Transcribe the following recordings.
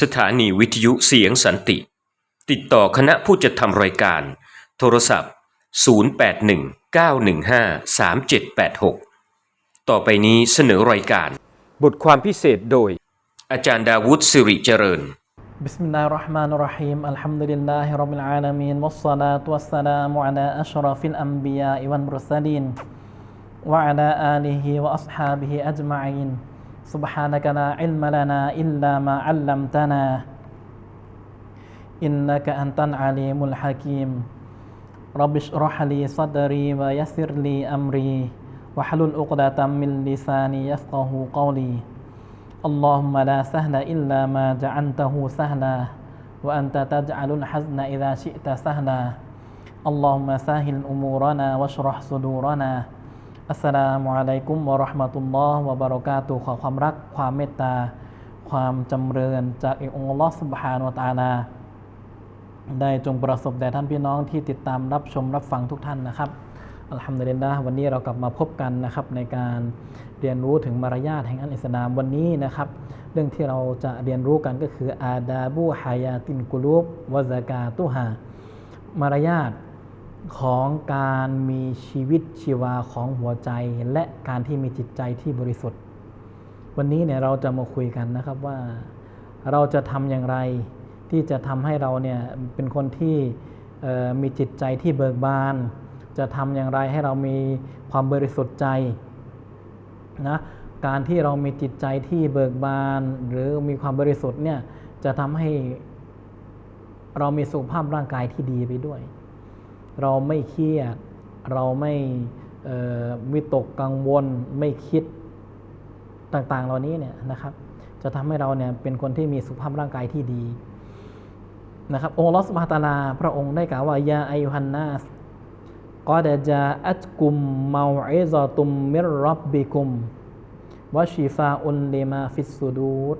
สถานีวิทยุเสียงสันติ ติดต่อคณะผู้จัดทำรายการ โทรศัพท์ 0819153786 ต่อไปนี้เสนอรายการ บทความพิเศษโดย อาจารย์ดาวุฒิสิริเจริญ بسم الله الرحمن الرحيم الحمد لله رب العالمين والصلاة والسلام على أشرف الأنبياء والمرسلين وعلى آله وأصحابه أجمعين سبحانك لا علم لنا إلا ما علمتنا. إنك أنت العليم الحكيم. رب اشرح لي صدري ويسر لي أمري. واحلل عقدة من لساني يفقه قولي. اللهم لا سهل إلا ما جعلته سهلا وأنت تجعل الحزن إذا شئت سهلا. اللهم سهل أمورنا واشرح صدورنا. อัสสลามุอะลัยกุมวะราะห์มะตุลลอฮ์วะบารอกาตุขอความรัก ความเมตตา ความจำเริญจากอองค์ลลอสุบฮานวะตะอาลาได้จงประสบแด่ท่านพี่น้องที่ติดตามรับชมรับฟังทุกท่านนะครับอัลฮัมดุลิลละห์วันนี้เรากลับมาพบกันนะครับในการเรียนรู้ถึงมารยาทแห่งอันอิสลามวันนี้นะครับ เรื่องที่เราจะเรียนรู้กันก็คืออาดาบูฮายาตินกุลูบวะซากาตุฮามารยาท ของการมีชีวิตชีวาของหัวใจ และการที่มีจิตใจที่บริสุทธิ์ วันนี้เนี่ยเราจะมาคุยกันนะครับว่าเราจะทำอย่างไรที่จะทำให้เราเนี่ยเป็นคนที่มีจิตใจที่เบิกบาน จะทำอย่างไรให้เรามีความบริสุทธิ์ใจนะการที่เรามีจิตใจที่เบิกบาน หรือมีความบริสุทธิ์เนี่ยจะทำให้เรามีสุขภาพร่างกายที่ดีไปด้วย เราไม่เครียด เราไม่วิตกกังวล ไม่คิดต่างๆ เหล่านี้เนี่ยนะครับ จะทำให้เราเนี่ยเป็นคนที่มีสุขภาพร่างกายที่ดีนะครับองค์ลอสมาตาลา พระองค์ได้กล่าวว่ายาอายุฮันนาสกอดจาอัตกุมมาอิซาตุมมิรรับบิกุมวชิฟาอุนลิมาฟิสุดูด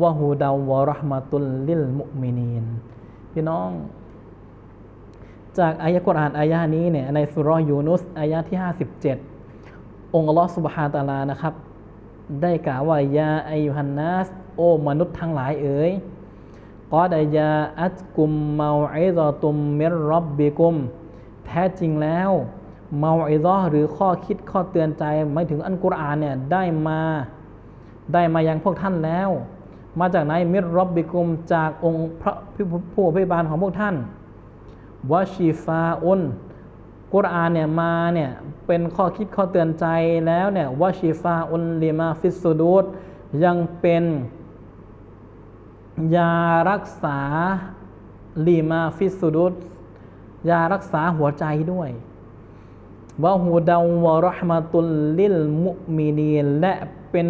วะฮูดาวะรห์มะตุลลิลมุมินีนพี่น้อง จากอายะกุรอานอายะนี้เนี่ยในสุรยูนุสอายะที่ 57 องค์อัลลอฮฺสุบฮานตะอาลานะครับ ได้กล่าวว่ายาอายุฮันนัสโอมนุษย์ทั้งหลายเอ๋ยกอดายาอัตกุมเมาอิซอตุมเมรรับบิกุม แท้จริงแล้วเมาอิซอหรือข้อคิดข้อเตือนใจไม่ถึงอันกุรอานเนี่ยได้มาได้มายังพวกท่านแล้ว มาจากไหนมิรรบบิกุมจากองค์พระผู้อภิบาลของพวกท่าน วะชีฟาอุนกุรอานเนี่ยมาเนี่ยเป็นข้อคิดข้อเตือนใจแล้วเนี่ยวะชีฟาอุนลิมาฟิสซูดูดยังเป็นยารักษาลีมาฟิสซูดูดยารักษาหัวใจด้วยวะฮูดาวะรหมตุลลิลมุมินีนและเป็น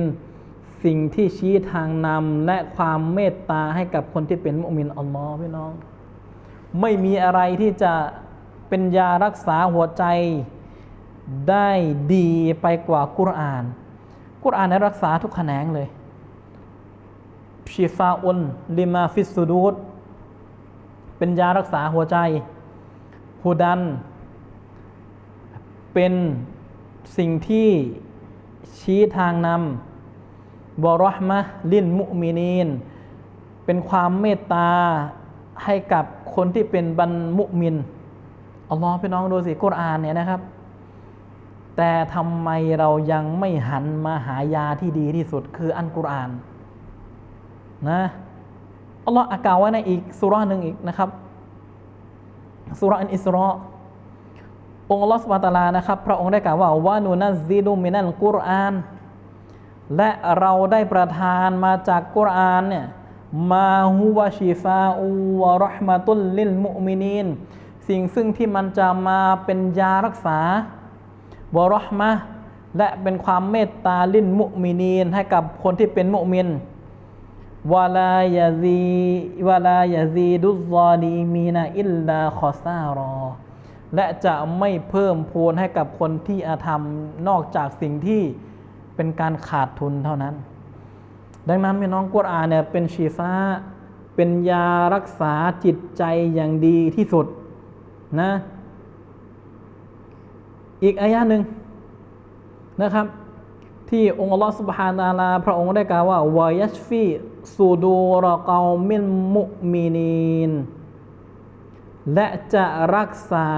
สิ่งที่ชี้ทางนำและความเมตตาให้กับคนที่เป็นมุมินอัลลอฮ์พี่น้อง ไม่มีอะไรที่จะเป็นยารักษาหัวใจได้ดีไปกว่ากุรอาน กุรอานนั้นรักษาทุกแขนงเลยชิฟาอุนลิมาฟิสซูดูดเป็นยารักษาหัวใจฮูดัน เป็นสิ่งที่ชี้ทางนำบอรอห์มะลินมุมินีน เป็นความเมตตา ให้กับคนที่เป็นบรรมุมินอัลลอฮ์พี่น้องดูสิกุรอานเนี่ยนะครับ แต่ทำไมเรายังไม่หันมาหายาที่ดีที่สุดคืออันกุรอานนะอัลลอฮ์อากาวไว้ในอีกสุราหนึ่งอีกนะครับสุราอันอิสรอองค์ลอสุบฮาตะลานะครับพระองค์ได้กล่าวว่าวานุนัซซิลุมินัลกุรอาน และเราได้ประทานมาจากกุรอานเนี่ย มาฮุวะชิฟาอูวะรห์มะตุลลิลมุมินีนสิ่งซึ่งที่มันจะมาเป็นยารักษาวะรห์มะและเป็นความเมตตาลินมุมินีนให้กับคนที่เป็นมุมินวะลายาซีวะลายาซีดุซอลีมีนาอิลลาคอซารอ และจะไม่เพิ่มพูนให้กับคนที่อาธรรมนอกจากสิ่งที่เป็นการขาดทุนเท่านั้น ดังนั้นพี่น้องกุรอานเนี่ยเป็นชีฟ้า เป็นยารักษาจิตใจอย่างดีที่สุดนะอีกอายะหนึ่งนะครับ ที่องค์อัลลอฮฺสุบฮานาตะอาลา พระองค์ได้กล่าวว่าวายัชฟีสูดูรอเกามินมุมินีนและจะรักษา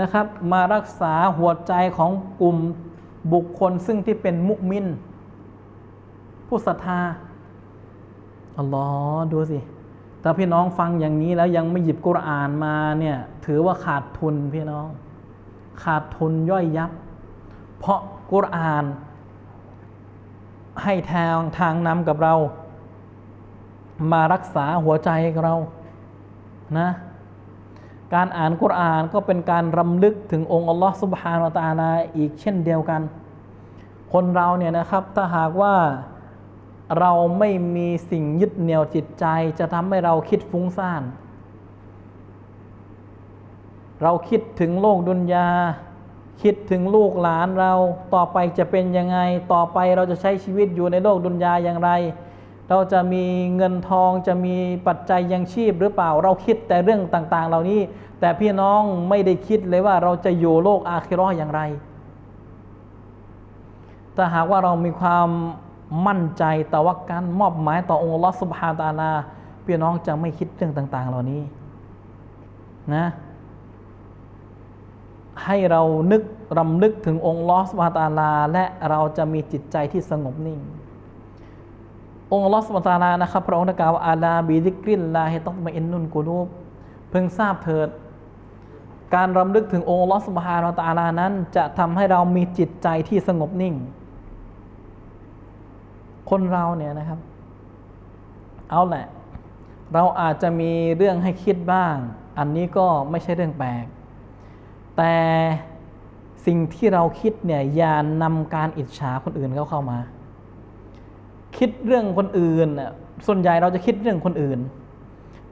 นะครับ มารักษาหัวใจของกลุ่มบุคคลซึ่งที่เป็นมุมิน ผู้ศรัทธาอัลลอฮ์ดูสิถ้าพี่น้องฟังอย่างนี้แล้วยังไม่หยิบกุรอานมาเนี่ยถือว่าขาดทุนพี่น้อง ขาดทุนย่อยยับ เพราะกุรอานให้ทางทางนำกับเรา มารักษาหัวใจเรานะการอ่านกุรอานก็เป็นการรำลึกถึงองค์อัลลอฮ์สุบฮานวะตาลาอีกเช่นเดียวกัน คนเราเนี่ยนะครับถ้าหากว่า เราไม่มีสิ่งยึดเหนี่ยวจิตใจ จะทำให้เราคิดฟุ้งซ่าน เราคิดถึงโลกดุนยา คิดถึงลูกหลานเราต่อไปจะเป็นยังไง ต่อไปเราจะใช้ชีวิตอยู่ในโลกดุนยาอย่างไร เราจะมีเงินทองจะมีปัจจัยยังชีพหรือเปล่า เราคิดแต่เรื่องต่าง ๆ เหล่านี้ แต่พี่น้องไม่ได้คิดเลยว่าเราจะอยู่โลกอาคิราะห์อย่างไรถ้าหากว่าเรามีความ มั่นใจตะวักกันมอบหมายต่อองค์ลอสุบฮานตาลาพี่น้องจะไม่คิดเรื่องต่าง ๆ เหล่านี้นะให้เรานึกรำลึกถึงองค์ลอสุบฮาตาลา และเราจะมีจิตใจที่สงบนิ่ง องค์ลอสุบฮาตาลานะครับพระองค์ได้กล่าวว่าอาลาบิดิกริลลาฮิตัตมะอินนุนกูลูบเพิ่งทราบเถิด การรำลึกถึงองค์ลอสุบฮานตาลานั้น จะทำให้เรามีจิตใจที่สงบนิ่ง คนเราเนี่ยนะครับ เอาแหละ เราอาจจะมีเรื่องให้คิดบ้าง อันนี้ก็ไม่ใช่เรื่องแปลก แต่สิ่งที่เราคิดเนี่ยอย่านำการอิจฉาคนอื่นเข้าเข้ามา คิดเรื่องคนอื่นน่ะส่วนใหญ่เราจะคิดเรื่องคนอื่น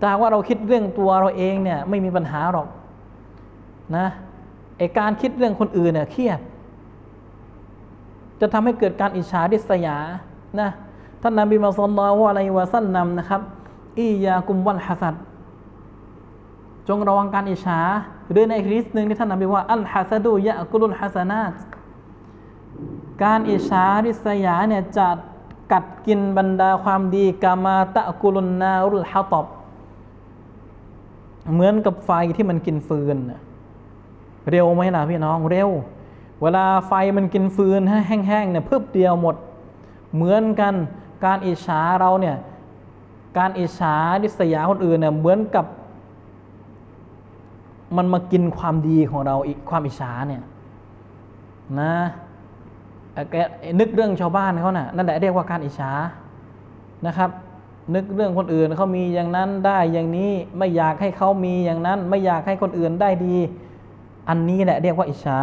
แต่ว่าเราคิดเรื่องตัวเราเองเนี่ยไม่มีปัญหาหรอกนะไอการคิดเรื่องคนอื่นเนี่ยเครียด จะทำให้เกิดการอิจฉาริษยา นะท่านนบีมุฮัมมัดว่าอะไรวะสัลลัมนะครับอียากุมวัลฮัสัดจงระวังการอิจฉาหรือในคริสหนึ่งที่ท่านนบีว่าอัลฮัสดูยะกุลุลฮัสนาตการอิจฉาริษยาเนี่ยจะกัดกินบรรดาความดีกามาตะกุลุนนารุลฮะตอบ เหมือนกับไฟที่มันกินฟืนน่ะเร็วไหมล่ะพี่น้องเร็ว เวลาไฟมันกินฟืนให้แห้งๆเนี่ยเพิ่บเดียวหมด เหมือนกันการอิจฉาเราเนี่ยการอิจฉาริษยาคนอื่นเนี่ยเหมือนกับ มันมากินความดีของเราอีกความอิจฉาเนี่ยนะแกนึกเรื่องชาวบ้านเขาน่ะนั่นแหละเรียกว่าการอิจฉานะครับ นึกเรื่องคนอื่นเขามีอย่างนั้นได้อย่างนี้ไม่อยากให้เขามีอย่างนั้น ไม่อยากให้คนอื่นได้ดี อันนี้แหละเรียกว่าอิจฉา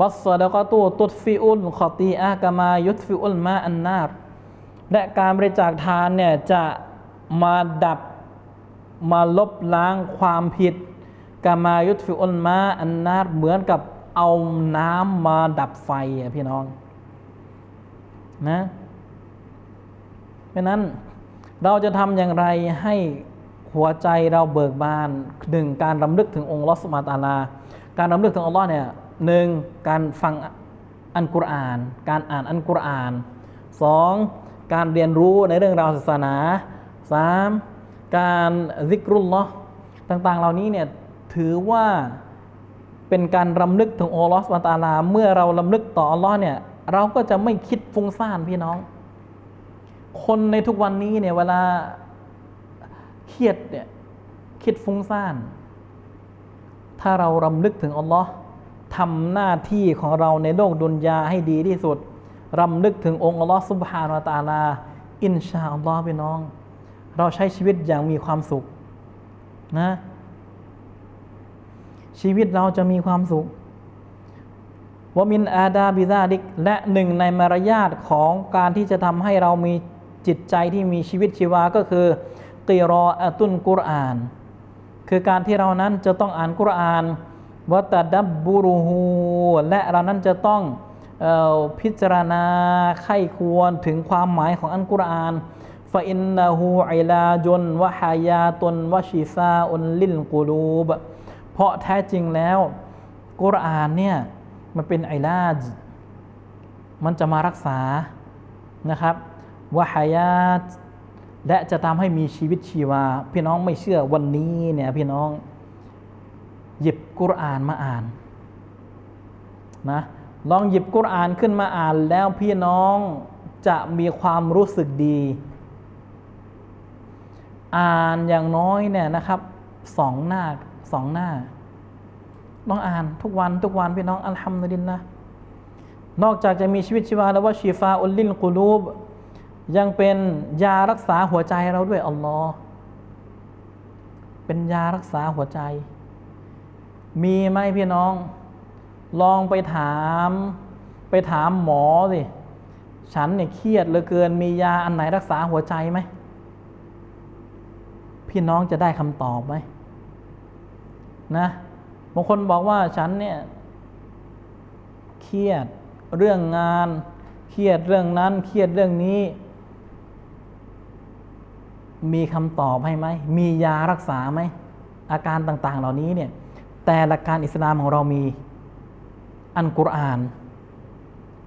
วัสดะกตูตุดฟิอุลขอตีอะกามายุดฟิอุลมาอันนาบและการบริจาคทานเนี่ยจะมาดับมาลบล้างความผิดกามายุดฟิอุลมาอันนาบเหมือนกับเอาน้ำมาดับไฟอะพี่น้องนะเพราะนั้นเราจะทำอย่างไรให้หัวใจเราเบิกบานหนึ่งการรำลึกถึงองค์ลอสมาตาลา การรำลึกถึงอัลลอฮ์เนี่ย หนึ่งการฟังอันกุรอาน การอ่านอันกุรอานสองการเรียนรู้ในเรื่องราวศาสนาสามการซิกรุลลอฮ์ต่างๆ เหล่านี้เนี่ยถือว่าเป็นการรำลึกถึงอัลลอฮ์สุบฮานะฮูวะตาลา เมื่อเรารำลึกต่ออัลลอฮ์เนี่ยเราก็จะไม่คิดฟุ้งซ่านพี่น้อง คนในทุกวันนี้เนี่ยเวลาเครียดเนี่ยคิดฟุ้งซ่าน ถ้าเรารำลึกถึงอัลลอฮ์ ทำหน้าที่ของเราในโลกดุนยาให้ดีที่สุดรำลึกถึงองค์อัลลอฮ์สุบฮานาตาลา อินชาอัลลอฮ์พี่น้อง เราใช้ชีวิตอย่างมีความสุขนะชีวิตเราจะมีความสุขวามินอาดาบิซาดิกและหนึ่งในมารยาทของการที่จะทำให้เรามีจิตใจที่มีชีวิตชีวาก็คือกีรออตุนกุรอาน คือการที่เรานั้นจะต้องอ่านกุรอาน วัตดับบูรูฮูและเรานั้นจะต้องออพิจารณาไข้ควรถึงความหมายของอันกุรอานฟาอินนาฮูอิลาจนวะฮายาตุนวะชิฟาอุนลิลกูลูบเพราะแท้จริงแล้วกุรอานเนี่ยมันเป็นไอลาจมันจะมารักษานะครับวะฮายาตและจะทำให้มีชีวิตชีวา พี่น้องไม่เชื่อวันนี้เนี่ยพี่น้อง หยิบกุรอานมาอ่านนะลองหยิบกุรอานขึ้นมาอ่านแล้วพี่น้องจะมีความรู้สึกดี อ่านอย่างน้อยเนี่ยนะครับสองหน้าสองหน้าลองอ่านทุกวันทุกวันพี่น้องอัลฮัมดุลิลละนอกจากจะมีชีวิตชีวาแล้วว่าชีฟาอุลลินกุลูบยังเป็นยารักษาหัวใจเราด้วยอัลลอฮ์เป็นยารักษาหัวใจ มีไหมพี่น้อง ลองไปถาม ไปถามหมอสิ ฉันเนี่ยเครียดเหลือเกิน มียาอันไหนรักษาหัวใจไหม พี่น้องจะได้คำตอบไหมนะ บางคนบอกว่าฉันเนี่ย เครียดเรื่องงาน เครียดเรื่องนั้น เครียดเรื่องนี้ มีคำตอบให้ไหม มียารักษาไหม อาการต่าง ๆ เหล่านี้เนี่ย แต่หลักการอิสลามของเรามีอันกุรอาน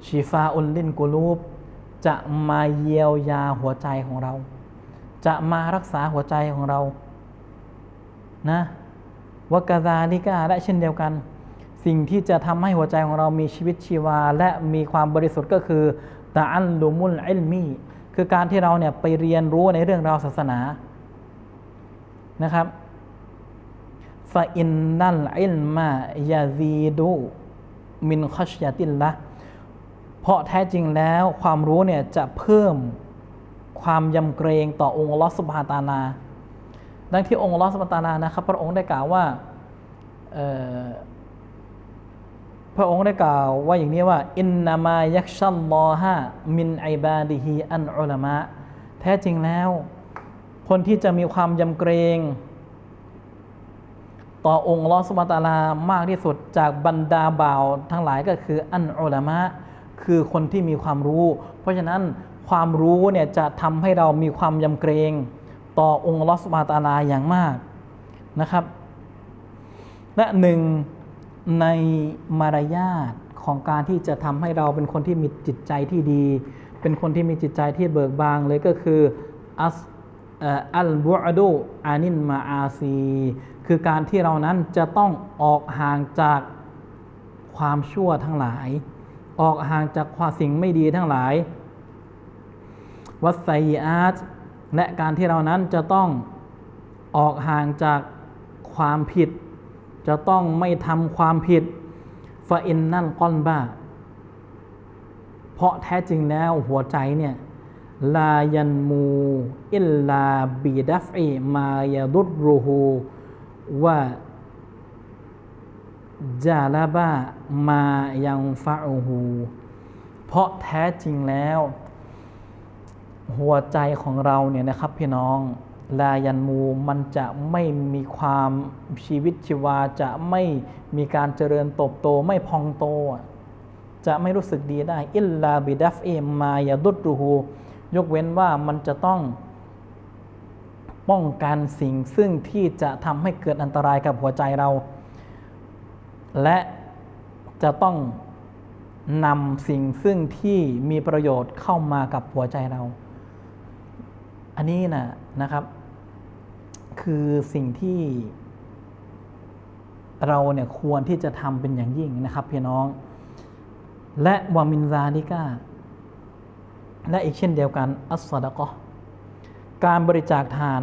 ชีฟาอุลลินกุลูบจะมาเยียวยาหัวใจของเรา จะมารักษาหัวใจของเรานะวกาซาลิกาและเช่นเดียวกัน สิ่งที่จะทำให้หัวใจของเรามีชีวิตชีวา และมีความบริสุทธิ์ก็คือตาอันลุมุลอิลมีคือการที่เราเนี่ยไปเรียนรู้ในเรื่องราวศาสนานะครับ ฟาอินนัลอิลมายาซีดูมินคัชยาตินละเพราะแท้จริงแล้วความรู้เนี่ยจะเพิ่มความยำเกรงต่อองค์ลอสุบฮาตาลาดังที่องค์ลอสุบฮาตาลานะครับ พระองค์ได้กล่าวว่าพระองค์ได้กล่าวว่าอย่างนี้ว่า อินนามายักชัลลอฮะมินไอบาดิฮีอันอุลามะ แท้จริงแล้ว คนที่จะมีความยำเกรง ต่อองค์ลอสุบฮาตาลามากที่สุดจากบรรดาบ่าวทั้งหลายก็คืออันอุลามะคือคนที่มีความรู้ เพราะฉะนั้นความรู้เนี่ยจะทำให้เรามีความยำเกรง ต่อองค์ลอสุบฮาตาลาอย่างมากนะครับ และหนึ่งในมารยาทของการที่จะทำให้เราเป็นคนที่มีจิตใจที่ดี เป็นคนที่มีจิตใจที่เบิกบานเลยก็คืออัส อัลบุอดูอานินมาอาซี คือการที่เรานั้นจะต้องออกห่างจากความชั่วทั้งหลาย ออกห่างจากความสิ่งไม่ดีทั้งหลาย วัสไซอาตและการที่เรานั้นจะต้องออกห่างจากความผิด จะต้องไม่ทำความผิดฟาอินนั่นก้อนบ้า เพราะแท้จริงแล้วหัวใจเนี่ย ลายันมูอิลลาบีดัฟอีมายาดุรุฮูว่าจาลาบามายังฟาอูฮูเพราะแท้จริงแล้ว หัวใจของเราเนี่ยนะครับพี่น้อง ลายันมูมันจะไม่มีความชีวิตชีวาจะไม่มีการเจริญเติบโตไม่พองโต จะไม่รู้สึกดีได้ อิลลาบิดัฟเอมมายาดุดรูฮู ยกเว้นว่ามันจะต้องป้องกันสิ่งซึ่งที่จะทำให้เกิดอันตรายกับหัวใจเรา และจะต้องนำสิ่งซึ่งที่มีประโยชน์เข้ามากับหัวใจเรา อันนี้นะนะครับ คือสิ่งที่เราเนี่ยควรที่จะทำเป็นอย่างยิ่งนะครับพี่น้อง และวามินซาลิก้า และอีกเช่นเดียวกันอัสซาดะกอการบริจาคทาน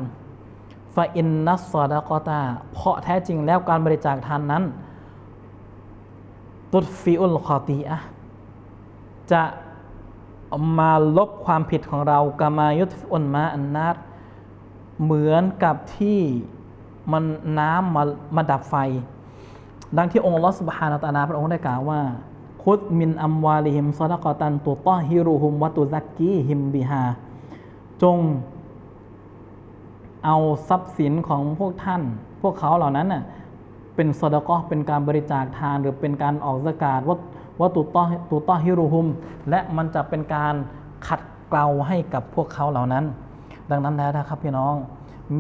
ฟาอินนัสซาดะกอตาเพราะแท้จริงแล้วการบริจาคทานนั้น ตุดฟิอุลคอตีอะจะมาลบความผิดของเรากามายุตอุนมาอันนาตเหมือนกับที่มันน้ำมามาดับไฟ ดังที่องค์ลอสบฮานาตาลาพระองค์ได้กล่าวว่า คุดมินอัมวาลิฮิมซอดะกอตันตุตอฮิรุฮุมวะตุซักกีฮิมบิฮาจงเอาทรัพย์สินของพวกท่าน พวกเขาเหล่านั้นน่ะเป็นสดกอเป็นการบริจาคทานหรือเป็นการออกสกาดว่าว่าตุตอตุตอฮิรุฮุม และมันจะเป็นการขัดเกลาให้กับพวกเขาเหล่านั้น ดังนั้นแล้วนะครับพี่น้อง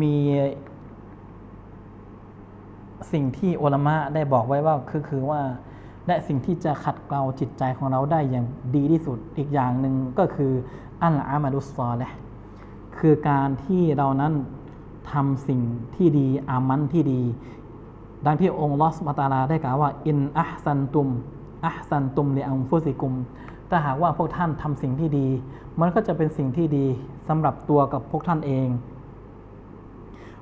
มีสิ่งที่อุลามะได้บอกไว้ว่าคือคือว่า และสิ่งที่จะขัดเกลาจิตใจของเราได้อย่างดีที่สุดอีกอย่างหนึ่งก็คืออัลอามาลุสซอเลห์คือการที่เรานั้นทำสิ่งที่ดีอามันที่ดี ดังที่องค์ลอสมาตาลาได้กล่าวว่าอินอัซันตุมอัซันตุมเลอังฟุซิกุมถ้าหากว่าพวกท่านทำสิ่งที่ดี มันก็จะเป็นสิ่งที่ดีสำหรับตัวกับพวกท่านเอง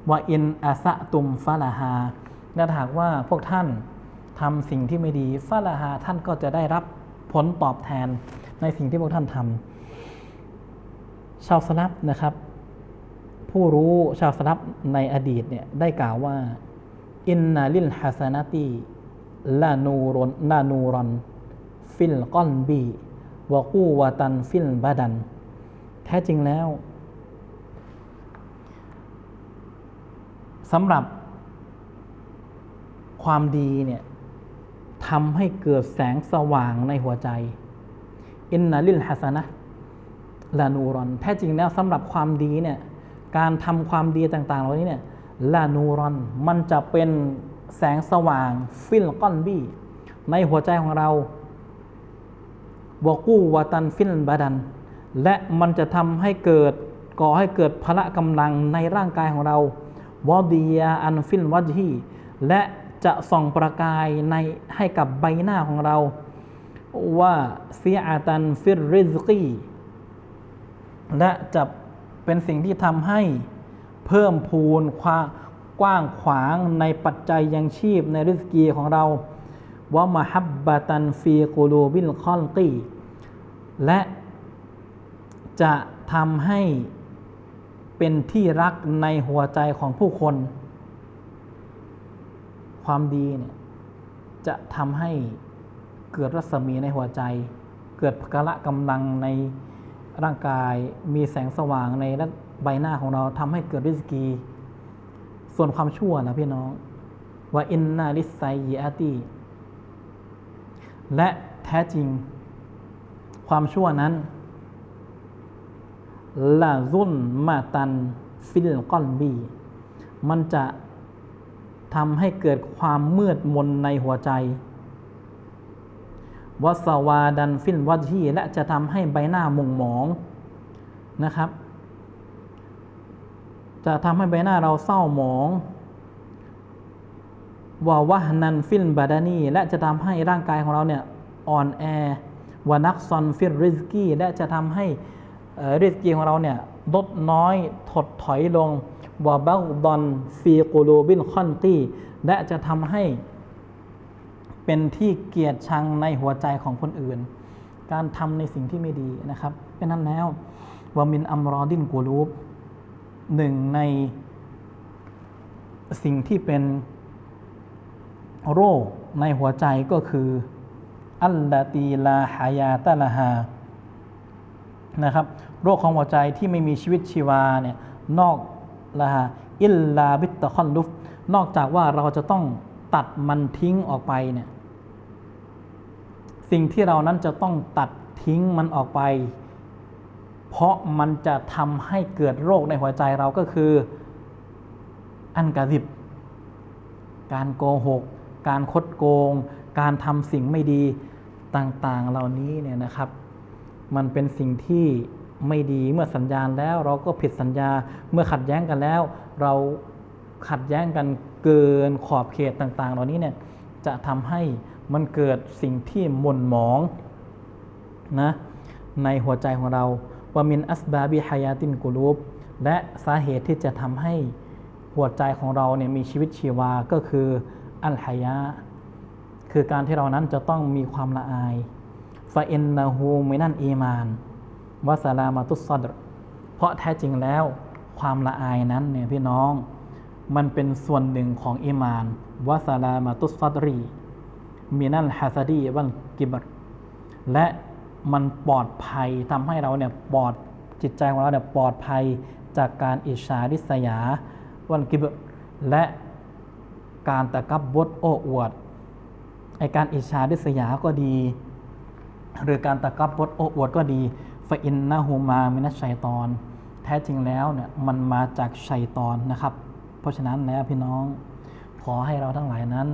ว่าอินอาสะตุมฟาลาฮาและถ้าหากว่าพวกท่าน ทำสิ่งที่ไม่ดีฟาลาฮาท่านก็จะได้รับผลตอบแทนในสิ่งที่พวกท่านทำชาวสลับนะครับ ผู้รู้ชาวสลับในอดีตเนี่ยได้กล่าวว่าอินนาลิลฮัสนาตีลานูรอนลานูรอนฟิลก้อนบีวะกูวาตันฟิลบาดัน แท้จริงแล้วสำหรับความดีเนี่ย ทำให้เกิดแสงสว่างในหัวใจ อินนาลิลฮัสนะลานูรอน แท้จริงแล้วสำหรับความดีเนี่ยการทำความดีต่างๆ เหล่านี้เนี่ยลานูรอน มันจะเป็นแสงสว่างฟิลก้อนบี้ ในหัวใจของเราวกูวาตันฟิลบาดัน และมันจะทำให้เกิดก่อให้เกิดพละกำลังในร่างกายของเราวอดียาอันฟิลวัจฮีและ จะส่องประกายในให้กับใบหน้าของเราว่าเสียอาตันฟิรริซกีและจะเป็นสิ่งที่ทำให้เพิ่มพูนความกว้างขวางในปัจจัยยังชีพในริสกีของเราว่ามหับบาตันฟีกูลูบิลคอนกีและจะทำให้เป็นที่รักในหัวใจของผู้คน ความดีเนี่ยจะทำให้เกิดรัศมีในหัวใจ เกิดพละกำลังในร่างกาย มีแสงสว่างในใบหน้าของเราทำให้เกิดริสกี ส่วนความชั่วนะพี่น้องว่าอินนาลิสไซยอาตีและแท้จริง ความชั่วนั้นลาซุนมาตันฟิลก้อนบี มันจะ ทำให้เกิดความมืดมนในหัวใจวัสวาดันฟิลวัจีและจะทำให้ใบหน้ามุงหมองนะครับ จะทำให้ใบหน้าเราเศร้าหมองวาวะนันฟิลบาดานีและจะทำให้ร่างกายของเราเนี่ยอ่อนแอวานักซอนฟิลริสกี้และจะทำให้ริสกี้ของเราเนี่ยลดน้อยถดถอยลง วาบักดอนฟีกูโลบินคอนตีและจะทำให้เป็นที่เกียดชังในหัวใจของคนอื่น การทำในสิ่งที่ไม่ดีนะครับเป็นนั้นแล้ววามินอัมรอดินกูลูบหนึ่งในสิ่งที่เป็นโรคในหัวใจก็คืออัลลาตีลาฮายาตะลาฮานะครับ โรคของหัวใจที่ไม่มีชีวิตชีวาเนี่ยนอก ละฮะอิลลาบิตตะคอนลุฟ นอกจากว่าเราจะต้องตัดมันทิ้งออกไปเนี่ยสิ่งที่เรานั้นจะต้องตัดทิ้งมันออกไป เพราะมันจะทำให้เกิดโรคในหัวใจเราก็คือ อันกาซิบ การโกหก การคดโกง การทำสิ่งไม่ดีต่างๆเหล่านี้เนี่ยนะครับ มันเป็นสิ่งที่ ไม่ดีเมื่อสัญญาณแล้วเราก็ผิดสัญญาเมื่อขัดแย้งกันแล้ว เราขัดแย้งกันเกินขอบเขตต่าง ๆ เหล่านี้เนี่ยจะทำให้มันเกิดสิ่งที่หม่นหมองนะในหัวใจของเราว่ามินอัสบาบิฮายาตินกุลูบและสาเหตุที่จะทำให้หัวใจของเราเนี่ยมีชีวิตชีวาก็คืออัลฮายะคือการที่เรานั้นจะต้องมีความละอายฟาเอินนาฮูมินันอีมาน วาสลามาตุสซัดเพราะแท้จริงแล้ว ความละอายนั้นเนี่ยพี่น้อง มันเป็นส่วนหนึ่งของอีมานวาสลามาตุสซัดรีมินันฮาซาดีวันกิบรและมันปลอดภัยทำให้เราเนี่ยปลอดจิตใจของเราเนี่ยปลอดภัยจากการอิชาริษยาวันกิบรและการตะกับบดโอ้อวดไอการอิชาริษยาก็ดี หรือการตะกับบดโอ้อวดก็ดี ฟอินนะฮูมามินัชชัยตอน แท้จริงแล้วเนี่ยมันมาจากชัยตอนนะครับ เพราะฉะนั้นแล้วพี่น้องขอให้เราทั้งหลายนั้น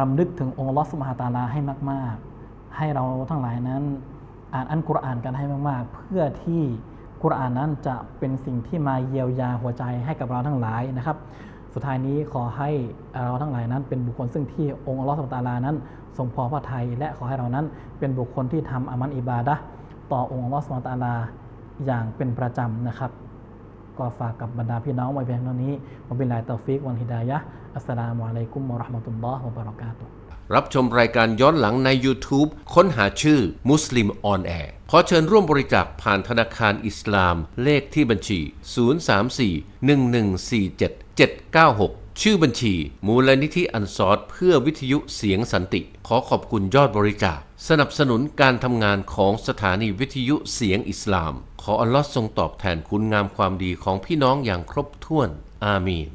รำลึกถึงองค์ลอสุบฮาตาลาให้มาก ๆ ให้เราทั้งหลายนั้นอ่านอันกุรอานกันให้มาก ๆ เพื่อที่กุรอานนั้นจะเป็นสิ่งที่มาเยียวยาหัวใจให้กับเราทั้งหลายนะครับ สุดท้ายนี้ขอให้เราทั้งหลายนั้นเป็นบุคคลซึ่งที่องค์อัลลอฮฺสุบฮาตาลานั้นทรงพอพระทัยและขอให้เรานั้นเป็นบุคคลที่ทำอามันอิบาดะ ต่อองค์ลอสุบฮาตาลาอย่างเป็นประจำนะครับ ก็ฝากกับบรรดาพี่น้องไว้เพียงเท่านี้วะบิลลาฮิตอฟิกวันฮิดายะอัสสลามุอะลัยกุมวะราะห์มะตุลลอฮ์วะบะเราะกาตุรับชมรายการย้อนหลังใน YouTube ค้นหาชื่อมุสลิมออนแอร์ขอเชิญร่วมบริจาคผ่านธนาคารอิสลาม เลขที่บัญชี 034-1147-796 ชื่อบัญชี มูลนิธิอันซอรเพื่อวิทยุเสียงสันติ ขอขอบคุณยอดบริจาค สนับสนุนการทำงานของสถานีวิทยุเสียงอิสลาม ขออัลลอฮ์ทรงตอบแทนคุณงามความดีของพี่น้องอย่างครบถ้วน อามีน